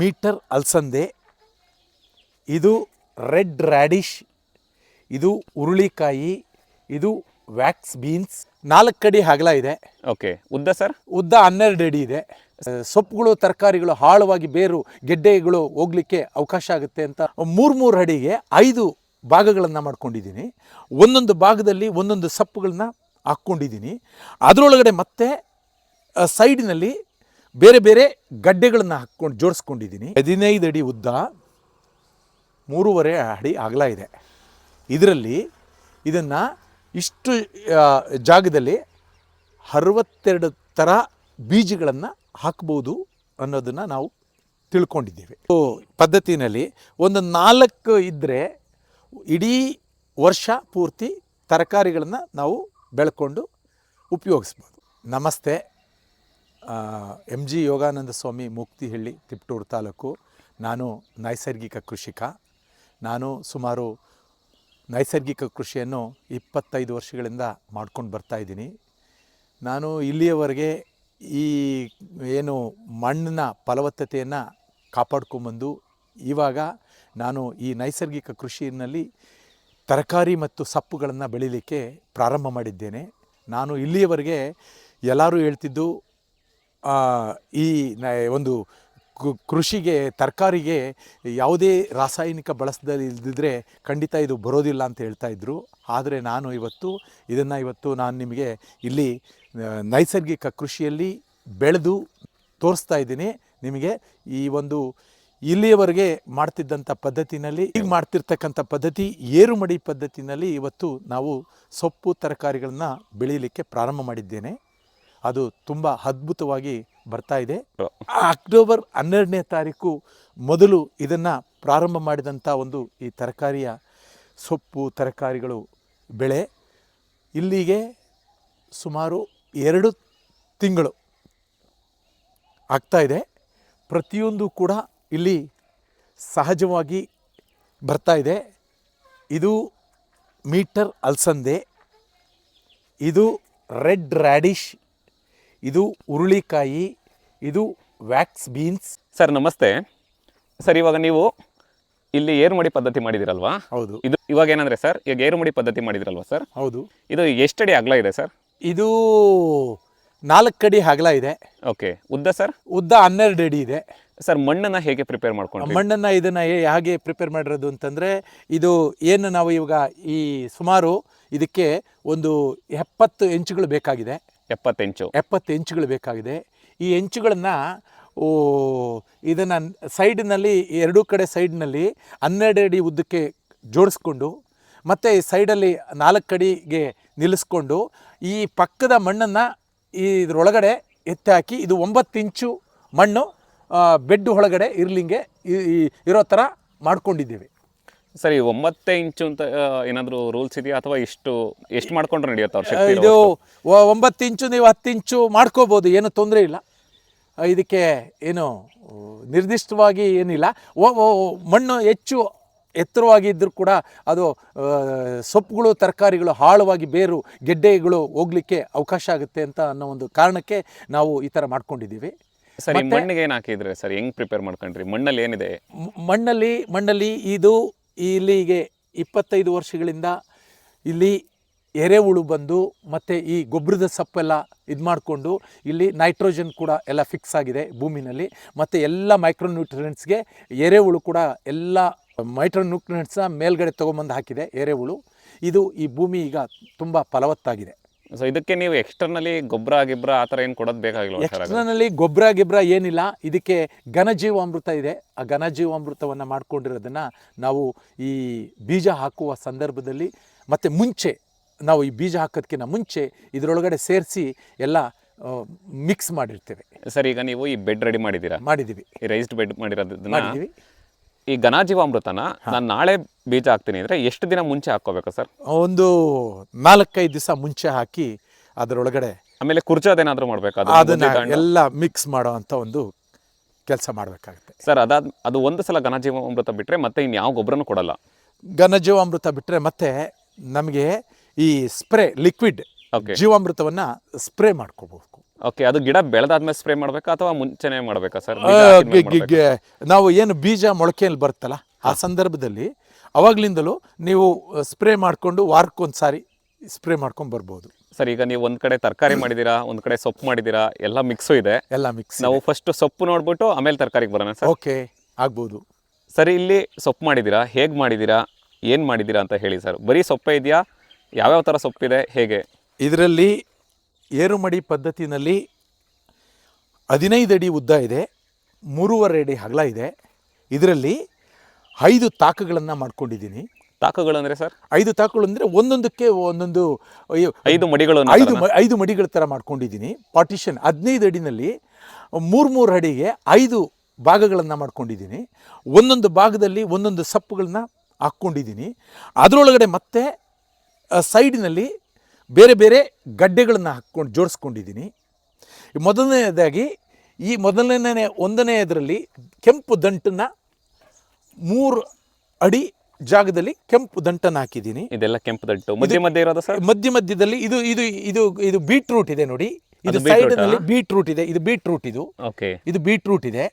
Metre ಅಲಸಂದೆ ಇದು red radish ಇದು ಹುರುಳಿಕಾಯಿ ಇದು ವ್ಯಾಕ್ಸ್ ಬೀನ್ಸ್ ನಾಲ್ಕು ಅಡಿ ಹಗಲ ಇದೆ. ಓಕೆ ಉದ್ದ ಸರ್? ಉದ್ದ ಹನ್ನೆರಡು ಅಡಿ ಇದೆ. ಸೊಪ್ಪುಗಳು ತರಕಾರಿಗಳು ಆಳವಾಗಿ ಬೇರು ಗೆಡ್ಡೆಗಳು ಹೋಗ್ಲಿಕ್ಕೆ ಅವಕಾಶ ಆಗುತ್ತೆ ಅಂತ ಮೂರು ಮೂರು ಅಡಿಗೆ ಐದು ಭಾಗಗಳನ್ನು ಮಾಡ್ಕೊಂಡಿದ್ದೀನಿ. ಒಂದೊಂದು ಭಾಗದಲ್ಲಿ ಒಂದೊಂದು ಸೊಪ್ಪುಗಳನ್ನ ಹಾಕ್ಕೊಂಡಿದ್ದೀನಿ. ಅದರೊಳಗಡೆ ಮತ್ತೆ ಸೈಡಿನಲ್ಲಿ ಬೇರೆ ಬೇರೆ ಗಡ್ಡೆಗಳನ್ನು ಹಾಕ್ಕೊಂಡು ಜೋಡಿಸ್ಕೊಂಡಿದ್ದೀನಿ. ಹದಿನೈದು ಅಡಿ ಉದ್ದ ಮೂರುವರೆ ಅಡಿ ಅಗಲ ಇದೆ. ಇದರಲ್ಲಿ ಇದನ್ನು ಇಷ್ಟು ಜಾಗದಲ್ಲಿ ಅರವತ್ತೆರಡು ಥರ ಬೀಜಗಳನ್ನು ಹಾಕ್ಬೋದು ಅನ್ನೋದನ್ನು ನಾವು ತಿಳ್ಕೊಂಡಿದ್ದೇವೆ. ಪದ್ಧತಿನಲ್ಲಿ ಒಂದು ನಾಲ್ಕು ಇದ್ದರೆ ಇಡೀ ವರ್ಷ ಪೂರ್ತಿ ತರಕಾರಿಗಳನ್ನು ನಾವು ಬೆಳ್ಕೊಂಡು ಉಪಯೋಗಿಸ್ಬೋದು. ನಮಸ್ತೆ. M G Yogananda Swamy Muktihalli, Tiptur taluk. ನಾನು ನೈಸರ್ಗಿಕ ಕೃಷಿಕ. ನಾನು ಸುಮಾರು ನೈಸರ್ಗಿಕ ಕೃಷಿಯನ್ನು ಇಪ್ಪತ್ತೈದು ವರ್ಷಗಳಿಂದ ಮಾಡ್ಕೊಂಡು ಬರ್ತಾ ಇದ್ದೀನಿ. ನಾನು ಇಲ್ಲಿಯವರೆಗೆ ಈ ಏನು ಮಣ್ಣಿನ ಫಲವತ್ತತೆಯನ್ನು ಕಾಪಾಡ್ಕೊಂಬಂದು, ಇವಾಗ ನಾನು ಈ ನೈಸರ್ಗಿಕ ಕೃಷಿಯಲ್ಲಿ ತರಕಾರಿ ಮತ್ತು ಸೊಪ್ಪುಗಳನ್ನು ಬೆಳೀಲಿಕ್ಕೆ ಪ್ರಾರಂಭ ಮಾಡಿದ್ದೇನೆ. ನಾನು ಇಲ್ಲಿಯವರೆಗೆ ಎಲ್ಲರೂ ಹೇಳ್ತಿದ್ದು ಈ ಒಂದು ಕೃಷಿಗೆ, ತರಕಾರಿಗೆ ಯಾವುದೇ ರಾಸಾಯನಿಕ ಬಳಸದಲ್ಲಿ ಇಲ್ದಿದ್ರೆ ಖಂಡಿತ ಇದು ಬರೋದಿಲ್ಲ ಅಂತ ಹೇಳ್ತಾ ಇದ್ದರು ಆದರೆ ನಾನು ಇವತ್ತು ಇದನ್ನು ಇವತ್ತು ನಾನು ನಿಮಗೆ ಇಲ್ಲಿ ನೈಸರ್ಗಿಕ ಕೃಷಿಯಲ್ಲಿ ಬೆಳೆದು ತೋರಿಸ್ತಾ ಇದ್ದೀನಿ. ನಿಮಗೆ ಈ ಒಂದು ಇಲ್ಲಿಯವರೆಗೆ ಮಾಡ್ತಿದ್ದಂಥ ಪದ್ಧತಿನಲ್ಲಿ, ಈಗ ಮಾಡ್ತಿರ್ತಕ್ಕಂಥ ಪದ್ಧತಿ, ಏರುಮಡಿ ಪದ್ಧತಿನಲ್ಲಿ ಇವತ್ತು ನಾವು ಸೊಪ್ಪು, ತರಕಾರಿಗಳನ್ನು ಬೆಳೀಲಿಕ್ಕೆ ಪ್ರಾರಂಭ ಮಾಡಿದ್ದೇನೆ. ಅದು ತುಂಬ ಅದ್ಭುತವಾಗಿ ಬರ್ತಾ ಇದೆ. ಅಕ್ಟೋಬರ್ ಹನ್ನೆರಡನೇ ತಾರೀಕು ಮೊದಲು ಇದನ್ನು ಪ್ರಾರಂಭ ಮಾಡಿದಂಥ ಒಂದು ಈ ತರಕಾರಿಯ ಸೊಪ್ಪು, ತರಕಾರಿಗಳು ಬೆಳೆ. ಇಲ್ಲಿಗೆ ಸುಮಾರು ಎರಡು ತಿಂಗಳು ಆಗ್ತಾ ಇದೆ. ಪ್ರತಿಯೊಂದು ಕೂಡ ಇಲ್ಲಿ ಸಹಜವಾಗಿ ಬರ್ತಾ ಇದೆ. ಇದು ಮೀಟರ್ ಅಲ್ಸಂದೆ. ಇದು ರೆಡ್ ರ್ಯಾಡಿಶ್ ಇದು ಹುರುಳಿಕಾಯಿ ಇದು ವ್ಯಾಕ್ಸ್ ಬೀನ್ಸ್ ಸರ್ ನಮಸ್ತೆ. ಸರ್ ಇವಾಗ ನೀವು ಇಲ್ಲಿ ಏರುಮಡಿ ಪದ್ಧತಿ ಮಾಡಿದಿರಲ್ವಾ? ಹೌದು. ಇದು ಇವಾಗ ಏನಂದ್ರೆ ಸರ್ ಈಗ ಏರುಮಡಿ ಪದ್ಧತಿ ಮಾಡಿದಿರಲ್ವಾ ಸರ್? ಹೌದು. ಇದು ಎಷ್ಟಡಿ ಅಗಲ ಇದೆ ಸರ್? ಇದು ನಾಲ್ಕು ಅಡಿ ಅಗಲ ಇದೆ. ಓಕೆ. ಉದ್ದ ಸರ್? ಉದ್ದ ಹನ್ನೆರಡು ಅಡಿ ಇದೆ. ಸರ್ ಮಣ್ಣನ್ನ ಹೇಗೆ ಪ್ರಿಪೇರ್ ಮಾಡ್ಕೊಂಡು ಮಣ್ಣನ್ನು ಇದನ್ನು ಹೇಗೆ ಪ್ರಿಪೇರ್ ಮಾಡಿರೋದು ಅಂತಂದರೆ ಇದು ಏನು ನಾವು ಇವಾಗ ಈ ಸುಮಾರು ಇದಕ್ಕೆ ಒಂದು ಎಪ್ಪತ್ತು ಇಂಚುಗಳು ಬೇಕಾಗಿದೆ. ಎಪ್ಪತ್ತೆಂಚು. ಎಪ್ಪತ್ತು ಎಂಚುಗಳು ಬೇಕಾಗಿದೆ. ಈ ಎಂಚುಗಳನ್ನು, ಓ, ಇದನ್ನು ಸೈಡ್ನಲ್ಲಿ, ಎರಡೂ ಕಡೆ ಸೈಡ್ನಲ್ಲಿ ಹನ್ನೆರಡು ಅಡಿ ಉದ್ದಕ್ಕೆ ಜೋಡಿಸ್ಕೊಂಡು, ಮತ್ತು ಈ ಸೈಡಲ್ಲಿ ನಾಲ್ಕು ಅಡಿಗೆ ನಿಲ್ಲಿಸ್ಕೊಂಡು, ಈ ಪಕ್ಕದ ಮಣ್ಣನ್ನು ಇದರೊಳಗಡೆ ಎತ್ತಿ ಹಾಕಿ ಇದು ಒಂಬತ್ತು ಇಂಚು ಮಣ್ಣು ಬೆಡ್ ಒಳಗಡೆ ಇರ್ಲಿಂಗೆ ಇರೋ ಥರ ಮಾಡ್ಕೊಂಡಿದ್ದೀವಿ. ಸರಿ ಒಂಬತ್ತೇ ಇಂಚು ಅಂತ ಏನಾದರೂ ರೂಲ್ಸ್ ಇದೆಯಾ? ಅಥವಾ ಇಷ್ಟು ಎಷ್ಟು ಮಾಡ್ಕೊಂಡ್ರೆ ನಡೆಯುತ್ತೆ ಅವ್ರ ಶಕ್ತಿ ಇದು ಒ- ಒಂಬತ್ತು ಇಂಚು ನೀವು ಹತ್ತು ಇಂಚು ಮಾಡ್ಕೋಬೋದು ಏನು ತೊಂದರೆ ಇಲ್ಲ. ಇದಕ್ಕೆ ಏನು ಆ, ನಿರ್ದಿಷ್ಟವಾಗಿ ಏನಿಲ್ಲ. ಒ- ಒ- ಮಣ್ಣು ಹೆಚ್ಚು ಎತ್ತರವಾಗಿ ಇದ್ದರೂ ಕೂಡ ಅದು ಆ, ಸೊಪ್ಪುಗಳು ತರಕಾರಿಗಳು ಆಳವಾಗಿ ಬೇರು ಗೆಡ್ಡೆಗಳು ಹೋಗ್ಲಿಕ್ಕೆ ಅವಕಾಶ ಆಗುತ್ತೆ ಅಂತ ಅನ್ನೋ ಒಂದು ಕಾರಣಕ್ಕೆ ನಾವು ಈ ಥರ ಮಾಡ್ಕೊಂಡಿದ್ದೀವಿ. ಸರಿ ಮಣ್ಣಿಗೆ ಏನು ಹಾಕಿದ್ರೆ ಸರ್ ಹೆಂಗ್ ಪ್ರಿಪೇರ್ ಮಾಡ್ಕೊಂಡ್ರಿ? ಮಣ್ಣಲ್ಲಿ ಏನಿದೆ? ಮ್- ಮಣ್ಣಲ್ಲಿ ಮಣ್ಣಲ್ಲಿ ಇದು ಇಲ್ಲಿಗೆ ಇಪ್ಪತ್ತೈದು ವರ್ಷಗಳಿಂದ ಇಲ್ಲಿ ಎರೆಹುಳು ಬಂದು ಮತ್ತು ಈ ಗೊಬ್ಬರದ ಸಪ್ಪೆಲ್ಲ ಇದು ಮಾಡಿಕೊಂಡು ಇಲ್ಲಿ ನೈಟ್ರೋಜನ್ ಕೂಡ ಎಲ್ಲ ಫಿಕ್ಸ್ ಆಗಿದೆ ಭೂಮಿನಲ್ಲಿ. ಮತ್ತು ಎಲ್ಲ ಮೈಕ್ರೋನ್ಯೂಟ್ರಿಯೆಂಟ್ಸ್ಗೆ ಎರೆಹುಳು ಕೂಡ ಎಲ್ಲ ಮೈಕ್ರೋನ್ಯೂಟ್ರಿಯೆಂಟ್ಸ್ನ ಮೇಲ್ಗಡೆ ತೊಗೊಂಬಂದು ಹಾಕಿದೆ ಎರೆಹುಳು. ಇದು ಈ ಭೂಮಿ ಈಗ ತುಂಬ ಫಲವತ್ತಾಗಿದೆ. ಸೊ ಇದಕ್ಕೆ ನೀವು ಎಕ್ಸ್ಟರ್ನಲಿ ಗೊಬ್ಬರ ಗಿಬ್ರ ಆ ಥರ ಏನು ಕೊಡೋದು ಬೇಕಾಗಿಲ್ಲ ಎಕ್ಸ್ಟರ್ನಲ್ಲಿ ಗೊಬ್ಬರ ಗಿಬ್ರ ಏನಿಲ್ಲ. ಇದಕ್ಕೆ ಘನಜೀವಾಮೃತ ಇದೆ. ಆ ಘನಜೀವಾಮೃತವನ್ನು ಮಾಡ್ಕೊಂಡಿರೋದನ್ನು ನಾವು ಈ ಬೀಜ ಹಾಕುವ ಸಂದರ್ಭದಲ್ಲಿ ಮತ್ತು ಮುಂಚೆ ನಾವು ಈ ಬೀಜ ಹಾಕೋದಕ್ಕಿಂತ ಮುಂಚೆ ಇದರೊಳಗಡೆ ಸೇರಿಸಿ ಎಲ್ಲ ಮಿಕ್ಸ್ ಮಾಡಿರ್ತೇವೆ. ಸರ್ ಈಗ ನೀವು ಈ ಬೆಡ್ ರೆಡಿ ಮಾಡಿದ್ದೀರಾ? ಮಾಡಿದ್ದೀವಿ. ರೈಸ್ಡ್ ಬೆಡ್ ಮಾಡಿರೋದನ್ನ ಮಾಡಿದ್ದೀವಿ. ಈ ಘನಜೀವಾಮೃತನ ನಾನು ನಾಳೆ ಬೀಜ ಹಾಕ್ತೀನಿ ಅಂದ್ರೆ ಎಷ್ಟು ದಿನ ಮುಂಚೆ ಹಾಕೋಬೇಕು ಸರ್? ಒಂದು ನಾಲ್ಕೈದು ದಿವಸ ಮುಂಚೆ ಹಾಕಿ ಅದರೊಳಗಡೆ ಆಮೇಲೆ ಕುರ್ಚಾದೇನಾದರೂ ಮಾಡಬೇಕು? ಅದನ್ನು ಎಲ್ಲ ಮಿಕ್ಸ್ ಮಾಡೋ ಅಂಥ ಒಂದು ಕೆಲಸ ಮಾಡಬೇಕಾಗುತ್ತೆ. ಸರ್ ಅದಾದ ಅದು ಒಂದು ಸಲ ಘನಜೀವಾಮೃತ ಬಿಟ್ಟರೆ ಮತ್ತೆ ಇನ್ನು ಯಾವ ಗೊಬ್ಬರನೂ ಕೊಡಲ್ಲ ಘನಜೀವಾಮೃತ ಬಿಟ್ಟರೆ ಮತ್ತೆ ನಮಗೆ ಈ ಸ್ಪ್ರೇ ಲಿಕ್ವಿಡ್ ಜೀವಾಮೃತವನ್ನು ಸ್ಪ್ರೇ ಮಾಡ್ಕೋಬೇಕು. ಓಕೆ ಅದು ಗಿಡ ಬೆಳೆದಾದ್ಮೇಲೆ ಸ್ಪ್ರೇ ಮಾಡ್ಬೇಕಾ ಅಥವಾ ಮುಂಚೆನೆ ಮಾಡಬೇಕಾ ಸರ್ ನಾವು ಏನು ಬೀಜ ಮೊಳಕೆಯಲ್ಲಿ ಬರುತ್ತಲ್ಲ ಆ ಸಂದರ್ಭದಲ್ಲಿ ಅವಾಗ್ಲಿಂದಲೂ ನೀವು ಸ್ಪ್ರೇ ಮಾಡಿಕೊಂಡು ವಾರಕ್ಕೊಂದು ಸಾರಿ ಸ್ಪ್ರೇ ಮಾಡ್ಕೊಂಡು ಬರ್ಬೋದು. ಸರ್ ಈಗ ನೀವು ಒಂದ್ ಕಡೆ ತರಕಾರಿ ಮಾಡಿದೀರಾ ಒಂದ್ ಕಡೆ ಸೊಪ್ಪು ಮಾಡಿದೀರಾ ಎಲ್ಲ ಮಿಕ್ಸು ಇದೆ. ಎಲ್ಲ ಮಿಕ್ಸ್ ನಾವು ಫಸ್ಟ್ ಸೊಪ್ಪು ನೋಡ್ಬಿಟ್ಟು ಆಮೇಲೆ ತರಕಾರಿಗೆ ಬರೋಣ ಸರ್ ಓಕೆ ಆಗ್ಬೋದು. ಸರಿ ಇಲ್ಲಿ ಸೊಪ್ಪು ಮಾಡಿದೀರಾ ಹೇಗೆ ಮಾಡಿದೀರಾ ಏನು ಮಾಡಿದೀರಾ ಅಂತ ಹೇಳಿ ಸರ್ ಬರೀ ಸೊಪ್ಪೆ ಇದೆಯಾ ಯಾವ್ಯಾವ ಥರ ಸೊಪ್ಪಿದೆ ಹೇಗೆ? ಇದರಲ್ಲಿ ಏರುಮಡಿ ಪದ್ಧತಿನಲ್ಲಿ ಹದಿನೈದು ಅಡಿ ಉದ್ದ ಇದೆ ಮೂರುವರೆ ಅಡಿ ಹಗಲ ಇದೆ. ಇದರಲ್ಲಿ ಐದು ತಾಕಗಳನ್ನು ಮಾಡ್ಕೊಂಡಿದ್ದೀನಿ. ತಾಕಗಳು ಅಂದರೆ ಸರ್? ಐದು ತಾಕಗಳು ಅಂದರೆ ಒಂದೊಂದಕ್ಕೆ ಒಂದೊಂದು ಐದು ಮಡಿಗಳು ಐದು ಐದು ಮಡಿಗಳ ಥರ ಮಾಡ್ಕೊಂಡಿದ್ದೀನಿ. ಪಾರ್ಟಿಷನ್ ಹದಿನೈದು ಅಡಿನಲ್ಲಿ ಮೂರು ಮೂರು ಅಡಿಗೆ ಐದು ಭಾಗಗಳನ್ನು ಮಾಡ್ಕೊಂಡಿದ್ದೀನಿ. ಒಂದೊಂದು ಭಾಗದಲ್ಲಿ ಒಂದೊಂದು ಸಪ್ಪುಗಳನ್ನ ಹಾಕ್ಕೊಂಡಿದ್ದೀನಿ. ಅದರೊಳಗಡೆ ಮತ್ತೆ ಸೈಡಿನಲ್ಲಿ ಬೇರೆ ಬೇರೆ ಗಡ್ಡೆಗಳನ್ನು ಹಾಕ್ಕೊಂಡು ಜೋಡಿಸ್ಕೊಂಡಿದ್ದೀನಿ. ಮೊದಲನೇದಾಗಿ ಈ ಮೊದಲನೇ ಒಂದನೇ ಇದರಲ್ಲಿ ಕೆಂಪು ದಂಟನ್ನು ಮೂರು ಅಡಿ ಜಾಗದಲ್ಲಿ ಕೆಂಪು ದಂಟನ್ನು ಹಾಕಿದ್ದೀನಿ. ಇದೆಲ್ಲ ಕೆಂಪು ದಂಟು. ಮಧ್ಯ ಮಧ್ಯ ಇರೋದು ಸರ್? ಮಧ್ಯ ಮಧ್ಯದಲ್ಲಿ ಇದು ಇದು ಇದು ಇದು ಬೀಟ್ರೂಟ್ ಇದೆ ನೋಡಿ. ಇದು ಅದು beetroot ಸೈಡ್ನಲ್ಲಿ ಬೀಟ್ರೂಟ್ ಇದೆ. ಇದು ಬೀಟ್ರೂಟ್ ಇದು. ಓಕೆ. ಇದು ಬೀಟ್ರೂಟ್ ಇದೆ.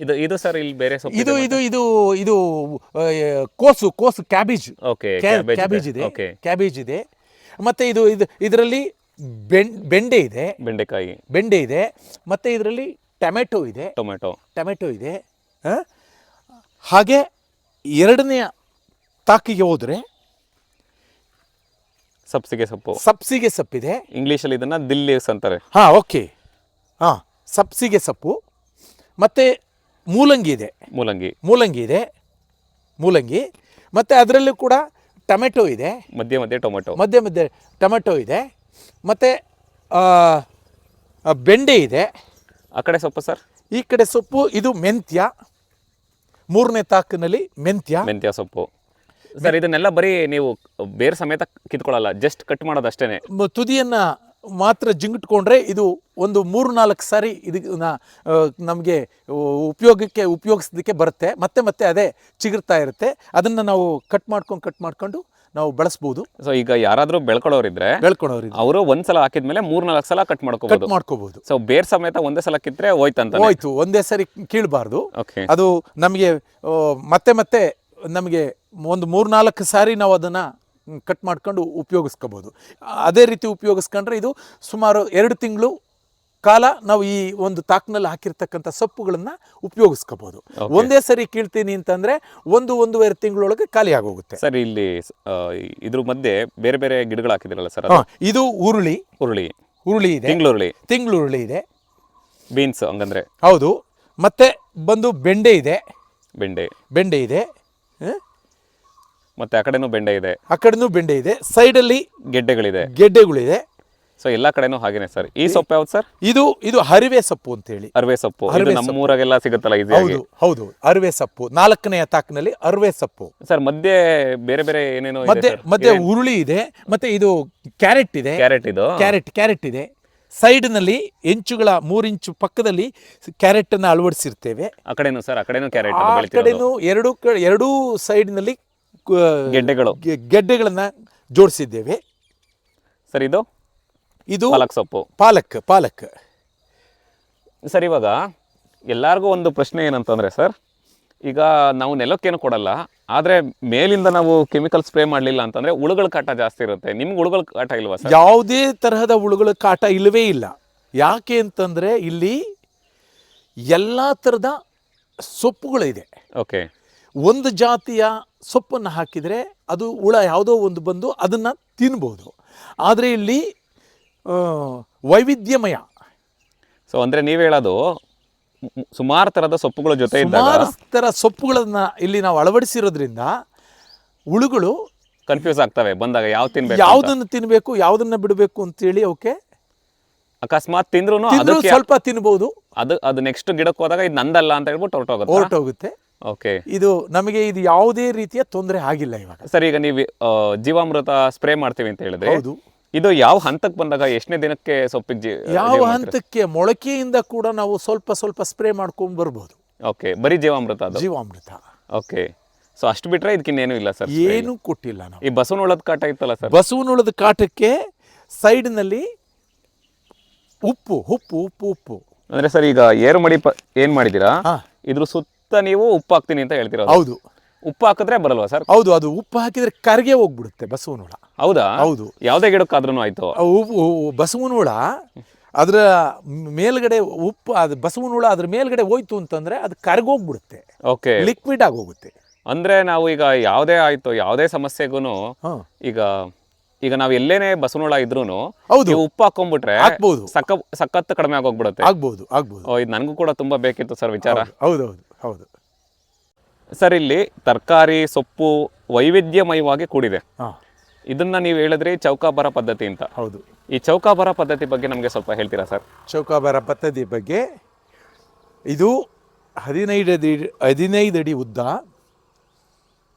ಇದು ಇದು ಸರ್ ಇಲ್ಲಿ ಬೇರೆ ಸೊಪ್ಪು ಇದು ಇದು ಇದು ಇದು ಕೋಸು ಕೋಸು ಕ್ಯಾಬೇಜ್. ಓಕೆ ಕ್ಯಾಬೇಜ್ ಇದೆ. ಕ್ಯಾಬೇಜ್ ಇದೆ. ಮತ್ತೆ ಇದು ಇದು ಇದರಲ್ಲಿ ಬೆಂಡ್ ಬೆಂಡೆ ಇದೆ. ಬೆಂಡೆಕಾಯಿ. ಬೆಂಡೆ ಇದೆ. ಮತ್ತೆ ಇದರಲ್ಲಿ ಟೊಮೆಟೊ ಇದೆ. ಟೊಮೆಟೊ. ಟೊಮೆಟೊ ಇದೆ? ಹಾಗೆ ಎರಡನೆಯ ತಾಕಿಗೆ ಹೋದರೆ ಸಬ್ಸಿಗೆ ಸೊಪ್ಪು. ಸಬ್ಸಿಗೆ ಸೊಪ್ಪಿದೆ. ಇಂಗ್ಲೀಷಲ್ಲಿ ಇದನ್ನ ದಿಲ್ಲಿಸ್ ಅಂತಾರೆ. ಹಾಂ ಓಕೆ. ಹಾಂ ಸಬ್ಸಿಗೆ ಸೊಪ್ಪು. ಮತ್ತು ಮೂಲಂಗಿ ಇದೆ. ಮೂಲಂಗಿ. ಮೂಲಂಗಿ ಇದೆ. ಮೂಲಂಗಿ. ಮತ್ತು ಅದರಲ್ಲೂ ಕೂಡ ಟೊಮೆಟೊ ಇದೆ. ಮಧ್ಯೆ ಮಧ್ಯೆ ಟೊಮೆಟೊ. ಮಧ್ಯೆ ಮಧ್ಯೆ ಟೊಮೆಟೊ ಇದೆ. ಮತ್ತು ಬೆಂಡೆ ಇದೆ. ಆ ಕಡೆ ಸೊಪ್ಪು ಸರ್? ಈ ಕಡೆ ಸೊಪ್ಪು ಇದು ಮೆಂತ್ಯ. ಮೂರನೇ ತಾಕಿನಲ್ಲಿ ಮೆಂತ್ಯ. ಮೆಂತ್ಯ ಸೊಪ್ಪು. ಸರ್ ಇದನ್ನೆಲ್ಲ ಬರೀ ನೀವು ಬೇರೆ ಸಮೇತ ಕಿತ್ಕೊಳ್ಳಲ್ಲ ಜಸ್ಟ್ ಕಟ್ ಮಾಡೋದು ಅಷ್ಟೇ ತುದಿಯನ್ನು ಮಾತ್ರ ಜಿಂಗಿಟ್ಕೊಂಡ್ರೆ ಇದು ಒಂದು ಮೂರು ನಾಲ್ಕು ಸಾರಿ ಇದನ್ನ ನಮಗೆ ಉಪಯೋಗಕ್ಕೆ ಉಪಯೋಗಿಸೋದಕ್ಕೆ ಬರುತ್ತೆ. ಮತ್ತೆ ಮತ್ತೆ ಅದೇ ಚಿಗುರ್ತಾ ಇರುತ್ತೆ. ಅದನ್ನು ನಾವು ಕಟ್ ಮಾಡ್ಕೊಂಡು ಕಟ್ ಮಾಡ್ಕೊಂಡು ನಾವು ಬಳಸ್ಬೋದು. ಸೊ ಈಗ ಯಾರಾದ್ರೂ ಬೆಳ್ಕೊಳ್ಳೋರಿದ್ರೆ ಬೆಳ್ಕೊಳೋರಿಗೆ ಅವರು ಒಂದ್ಸಲ ಹಾಕಿದ್ಮೇಲೆ ಮೂರ್ ನಾಲ್ಕು ಸಲ ಕಟ್ ಕಟ್ ಮಾಡ್ಕೋಬಹುದು ಮಾಡ್ಕೋಬಹುದು ಸೊ ಬೇರ್ ಸಮೇತ ಒಂದೇ ಸಲ ಕಿತ್ರೆ ಹೋಯ್ತಂತ ಹೋಯ್ತು. ಒಂದೇ ಸರಿ ಕೀಳಬಾರ್ದು. ಓಕೆ ಅದು ನಮಗೆ ಮತ್ತೆ ಮತ್ತೆ ನಮಗೆ ಒಂದು ಮೂರ್ನಾಲ್ಕು ಸಾರಿ ನಾವು ಅದನ್ನು ಕಟ್ ಮಾಡ್ಕೊಂಡು ಉಪಯೋಗಿಸ್ಕೋಬೋದು. ಅದೇ ರೀತಿ ಉಪಯೋಗಿಸ್ಕೊಂಡ್ರೆ ಇದು ಸುಮಾರು ಎರಡು ತಿಂಗಳು ಕಾಲ ನಾವು ಈ ಒಂದು ತಾಕ್ನಲ್ಲಿ ಹಾಕಿರ್ತಕ್ಕಂಥ ಸೊಪ್ಪುಗಳನ್ನು ಉಪಯೋಗಿಸ್ಕೋಬೋದು. ಒಂದೇ ಸರಿ ಕೀಳ್ತೀನಿ ಅಂತಂದರೆ ಒಂದು ಒಂದೂವರೆ ತಿಂಗಳೊಳಗೆ ಖಾಲಿ ಆಗೋಗುತ್ತೆ. ಸರ್ ಇಲ್ಲಿ ಇದ್ರ ಮಧ್ಯೆ ಬೇರೆ ಬೇರೆ ಗಿಡಗಳು ಹಾಕಿದಿರಲ್ಲ ಸರ್ ಇದು ಹುರುಳಿ ಹುರುಳಿ ಹುರುಳಿ ಇದೆ. ತಿಂಗ್ಳುರುಳಿ ತಿಂಗಳು ಉರುಳಿ ಇದೆ. ಬೀನ್ಸ್ ಹಂಗಂದ್ರೆ? ಹೌದು. ಮತ್ತೆ ಬಂದು ಬೆಂಡೆ ಇದೆ. ಬೆಂಡೆ. ಬೆಂಡೆ ಇದೆ? ಮತ್ತೆ ಆ ಕಡೆನೂ ಬೆಂಡೆ ಇದೆ. ಆ ಕಡೆನೂ ಬೆಂಡೆ ಇದೆ. ಸೈಡಲ್ಲಿ ಗೆಡ್ಡೆಗಳಿದೆ. ಗೆಡ್ಡೆಗಳಿದೆ. ಸೊ ಎಲ್ಲಾ ಕಡೆನೂ ಹಾಗೇನೆ ಸರ್. ಈ ಸೊಪ್ಪು ಯಾವ್ದು ಸರ್? ಇದು ಇದು ಹರಿವೆ ಸೊಪ್ಪು ಅಂತ ಹೇಳಿ ಅರವೆ ಸೊಪ್ಪು. ಇದು ನಮ್ಮೂರಾಗೆಲ್ಲ ಸಿಗುತ್ತಲ್ಲ ಇದು ಹೌದು ಹೌದು. ಅರಿವೆ ಸೊಪ್ಪು. ನಾಲ್ಕನೆಯ ತಾಕ್ನಲ್ಲಿ ಅರಿವೆ ಸೊಪ್ಪು. ಸರ್ ಮಧ್ಯೆ ಬೇರೆ ಬೇರೆ ಏನೇನೋ ಇದೆ ಮತ್ತೆ ಹುರುಳಿ ಮತ್ತೆ ಉರುಳಿ ಇದೆ ಮತ್ತೆ ಇದು ಕ್ಯಾರೆಟ್ ಇದೆ. ಕ್ಯಾರೆಟ್ ಇದು. ಕ್ಯಾರೆಟ್ ಕ್ಯಾರೆಟ್ ಇದೆ. ಸೈಡ್ನಲ್ಲಿ ಎಂಚುಗಳ ಮೂರಿಂಚು ಪಕ್ಕದಲ್ಲಿ ಕ್ಯಾರೆಟ್ ಅನ್ನು ಅಳವಡಿಸಿರ್ತೇವೆ. ಆ ಕಡೆನೂ ಸರ್ ಆ ಕಡೆನೂ ಕ್ಯಾರೆಟ್ ಆ ಬೆಳಿತಿರೋದು. ಕಡೆನೂ ಎರಡು ಕ- ಎರಡೂ ಸೈಡ್ನಲ್ಲಿ ಗೆಡ್ಡೆಗಳು. ಗೆಡ್ಡೆಗಳನ್ನು ಜೋಡಿಸಿದ್ದೇವೆ. ಸರ್ ಇದು? ಇದು ಪಾಲಕ್ ಸೊಪ್ಪು. ಪಾಲಕ್ ಪಾಲಕ್. ಸರ್ ಇವಾಗ ಎಲ್ಲರಿಗೂ ಒಂದು ಪ್ರಶ್ನೆ ಏನಂತಂದ್ರೆ ಸರ್ ಈಗ ನಾವು ನೆಲಕ್ಕೇನು ಕೊಡಲ್ಲ ಆದರೆ ಮೇಲಿಂದ ನಾವು ಕೆಮಿಕಲ್ ಸ್ಪ್ರೇ ಮಾಡಲಿಲ್ಲ ಅಂತಂದ್ರೆ ಹುಳುಗಳ ಕಾಟ ಜಾಸ್ತಿ ಇರುತ್ತೆ. ನಿಮ್ಗೆ ಹುಳುಗಳ ಕಾಟ ಇಲ್ವಾ ಸರ್? ಯಾವುದೇ ತರಹದ ಹುಳುಗಳ ಕಾಟ ಇಲ್ಲವೇ ಇಲ್ಲ. ಯಾಕೆ ಅಂತಂದರೆ ಇಲ್ಲಿ ಎಲ್ಲ ಥರದ ಸೊಪ್ಪುಗಳಿದೆ. ಓಕೆ. ಒಂದು ಜಾತಿಯ ಸೊಪ್ಪನ್ನು ಹಾಕಿದರೆ ಅದು ಹುಳ ಯಾವುದೋ ಒಂದು ಬಂದು ಅದನ್ನು ತಿನ್ಬೋದು. ಆದರೆ ಇಲ್ಲಿ ವೈವಿಧ್ಯಮಯ. ಸೊ ಅಂದ್ರೆ ನೀವು ಹೇಳೋದು ಸುಮಾರು ಥರದ ಸೊಪ್ಪುಗಳ ಜೊತೆ ಸುಮಾರು ಥರ ಸೊಪ್ಪುಗಳನ್ನು ಇಲ್ಲಿ ನಾವು ಅಳವಡಿಸಿರೋದ್ರಿಂದ ಹುಳುಗಳು ಕನ್ಫ್ಯೂಸ್ ಆಗ್ತವೆ ಬಂದಾಗ ಯಾವ ತಿನ್ಬೇಕು. ಯಾವುದನ್ನು ತಿನ್ನಬೇಕು ಯಾವುದನ್ನು ಬಿಡಬೇಕು ಅಂತೇಳಿ ಅವಕ್ಕೆ ಅಕಸ್ಮಾತ್ ತಿಂದ್ರು ಸ್ವಲ್ಪ ತಿನ್ಬೋದು. ಅದು ಅದು ನೆಕ್ಸ್ಟ್ ಗಿಡಕ್ಕೆ ಹೋದಾಗ ಇದು ನಂದಲ್ಲ ಅಂತ ಹೇಳ್ಬಿಟ್ಟು ಹೊರಟೋಗುತ್ತೆ. ಹೊರಟೋಗುತ್ತೆ. ಓಕೆ ಇದು ನಮಗೆ ಇದು ಯಾವುದೇ ರೀತಿಯ ತೊಂದರೆ ಆಗಿಲ್ಲ ಇವಾಗ. ಸರಿ ಈಗ ನೀವು ಜೀವಾಮೃತ ಸ್ಪ್ರೇ ಮಾಡ್ತೀವಿ ಅಂತ ಹೇಳಿದ್ರೆ ಹೌದು. ಇದು ಯಾವ ಹಂತಕ್ಕೆ ಬಂದಾಗ ಎಷ್ಟನೇ ದಿನಕ್ಕೆ ಸೊಪ್ಪಿಗೆ ಜೀ ಯಾವ ಹಂತಕ್ಕೆ ಮೊಳಕೆಯಿಂದ ಕೂಡ ನಾವು ಸ್ವಲ್ಪ ಸ್ವಲ್ಪ ಸ್ಪ್ರೇ ಮಾಡ್ಕೊಂಡು ಬರ್ಬೋದು. ಓಕೆ ಬರೀ ಜೀವಾಮೃತ ಅದು? ಜೀವಾಮೃತ. ಓಕೆ ಸೊ ಅಷ್ಟು ಬಿಟ್ರೆ ಇದಕ್ಕಿನ್ನೇನು ಇಲ್ಲ ಸರ್ ಏನು ಕೊಟ್ಟಿಲ್ಲ ನಾವು. ಈ ಬಸವನ ಉಳದ ಕಾಟ ಇತ್ತಲ್ಲ ಸರ್? ಬಸವನುಳದ ಕಾಟಕ್ಕೆ ಸೈಡ್ನಲ್ಲಿ ಉಪ್ಪು ಉಪ್ಪು ಉಪ್ಪು ಉಪ್ಪು. ಅಂದ್ರೆ ಸರ್ ಈಗ ಏರು ಮಡಿ ಪ ಏನ್ ಮಾಡಿದ್ದೀರಾ? ಇದ್ರ ಸುತ್ತ ನೀವು ಉಪ್ಪು ಹಾಕ್ತೀನಿ ಅಂತ ಹೇಳ್ತಿರೋದು. ಹೌದು. ಉಪ್ಪು ಹಾಕಿದ್ರೆ ಬರಲ್ವಾ ಸರ್? ಹೌದು ಅದು ಉಪ್ಪು ಹಾಕಿದ್ರೆ ಕರ್ಗೆ ಹೋಗ್ಬಿಡುತ್ತೆ ಬಸವನ ಹುಳ ಹೌದಾ? ಹೌದು. ಯಾವುದೇ ಗಿಡಕ್ಕಾದ್ರೂ ಆಯ್ತು. ಆ ಬಸವನ ಹುಳ ಅದರ ಮೇಲ್ಗಡೆ ಉಪ್ಪು ಅದು ಬಸವನ ಹುಳ ಅದ್ರ ಮೇಲ್ಗಡೆ ಹೋಯ್ತು ಅಂತಂದ್ರೆ ಅದು ಕರ್ಗೋಗ್ಬಿಡುತ್ತೆ ಓಕೆ. ಲಿಕ್ವಿಡ್ ಆಗೋಗುತ್ತೆ ಅಂದ್ರೆ ನಾವು ಈಗ ಯಾವುದೇ ಆಯ್ತು ಯಾವುದೇ ಸಮಸ್ಯೆಗೂ ಹಾ. ಈಗ ಈಗ ನಾವು ಎಲ್ಲೇನೆ ಬಸವನೊಳ ಇದ್ರು ಹೌದು. ಉಪ್ಪು ಹಾಕೊಂಡ್ಬಿಟ್ರೆ ಹಾಕ್ಬೋದು. ಸಕ್ಕ ಸಖತ್ ಕಡಿಮೆ ಆಗೋಗ್ಬಿಡುತ್ತೆ. ಆಗ್ಬೋದು ಆಗ್ಬೋದು. ಓ ಇದು ನನಗೂ ಕೂಡ ತುಂಬಾ ಬೇಕಿತ್ತು ಸರ್ ವಿಚಾರ. ಹೌದು ಹೌದು ಸರ್ ಇಲ್ಲಿ ತರಕಾರಿ ಸೊಪ್ಪು ವೈವಿಧ್ಯಮಯವಾಗಿ ಕೂಡಿದೆ. ಹಾ. ಇದನ್ನ ನೀವು ಹೇಳಿದ್ರಿ ಚೌಕಾಬಾರ ಪದ್ಧತಿ ಅಂತ. ಹೌದು. ಈ ಚೌಕಾಬಾರ ಪದ್ಧತಿ ಬಗ್ಗೆ ನಮಗೆ ಸ್ವಲ್ಪ ಹೇಳ್ತೀರಾ ಸರ್? ಚೌಕಾಬಾರ ಪದ್ಧತಿ ಬಗ್ಗೆ ಇದು ಹದಿನೈದು ಅಡಿ ಹದಿನೈದು ಅಡಿ ಉದ್ದ